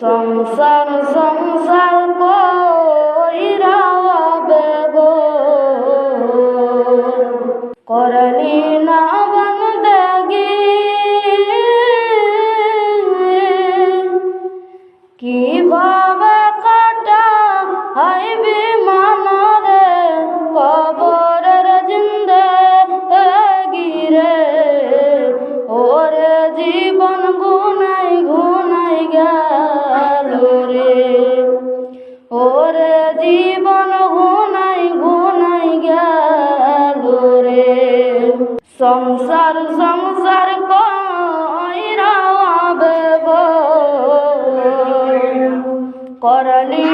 সংসার সংসার কইরা বেগো। করলি না বন্দগি কীভাবে জীবন গুনাই গুনাই গেল রে। সংসার সংসার করলি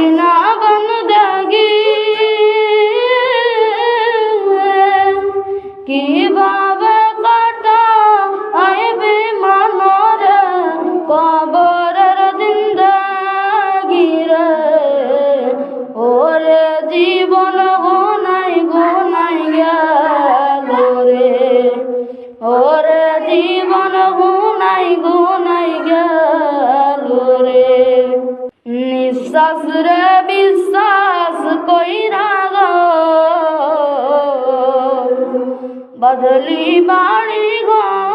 নিঃশ্বাস রে বিশ্বাস কইরা গো বদলি বাড়ি গো